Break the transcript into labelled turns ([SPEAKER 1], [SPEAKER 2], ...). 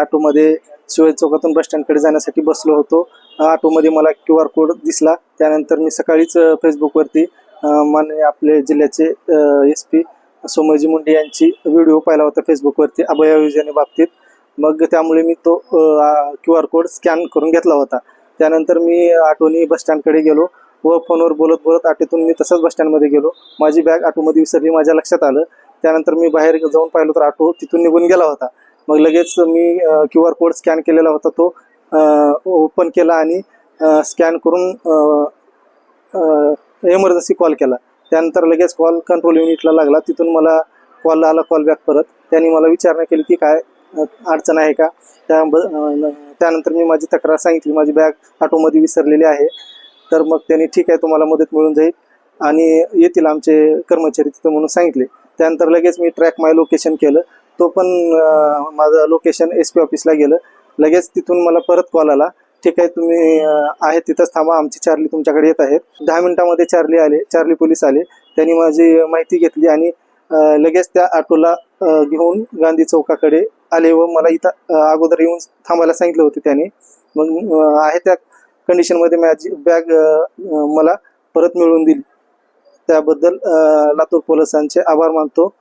[SPEAKER 1] ऑटोमध्ये शिवाजी चौकातून बस स्टँडकडे जाण्यासाठी बसलो होतो. ऑटोमध्ये मला क्यू आर कोड दिसला. त्यानंतर मी सकाळीच फेसबुकवरती माननीय आपले जिल्ह्याचे एस पी सोमयजी मुंडे यांची व्हिडिओ पाहिला होता फेसबुकवरती अभय योजनेबाबतीत मग त्यामुळे मी तो क्यू आर कोड स्कॅन करून घेतला होता. त्यानंतर मी ऑटोनी बस स्टँडकडे गेलो व फोनवर बोलत बोलत ऑटोतून मी तसंच बस स्टँडमध्ये गेलो. माझी बॅग ऑटोमध्ये विसरली माझ्या लक्षात आलं. त्यानंतर मी बाहेर जाऊन पाहिलो तर ऑटो तिथून निघून गेला होता. मग लगेच मी क्यू आर कोड स्कॅन केलेला होता तो ओपन केला आणि स्कॅन करून एमर्जन्सी कॉल केला. त्यानंतर लगेच कॉल कंट्रोल युनिटला लागला. तिथून मला कॉल आला कॉल बॅक परत. त्यांनी मला विचारणा केली की काय अडचण आहे का? त्या त्यानंतर मी माझी तक्रार सांगितली. माझी बॅग ऑटोमध्ये विसरलेली आहे. तर मग त्यांनी ठीक आहे तुम्हाला मदत मिळून जाईल. आणि येतील आमचे कर्मचारी तिथं म्हणून सांगितले. त्यानंतर लगेच मी ट्रॅक माय लोकेशन केलं. तो पण माझं लोकेशन एस पी ऑफिसला गेलं. लगेच तिथून मला परत कॉल आला. ठीक आहे तुम्ही आहे तिथंच थांबा. आमची चार्ली तुमच्याकडे येत आहेत. दहा मिनिटामध्ये चार्ली आले. चार्ली पोलीस आले. त्यांनी माझी माहिती घेतली आणि लगेच त्या ऑटोला घेऊन गांधी चौकाकडे आले व मला इथं अगोदर येऊन थांबायला सांगितलं होतं त्याने. मग आहे त्या कंडिशनमध्ये माझी बॅग मला परत मिळवून दिली. त्याबद्दल लातूर पोलिसांचे आभार मानतो.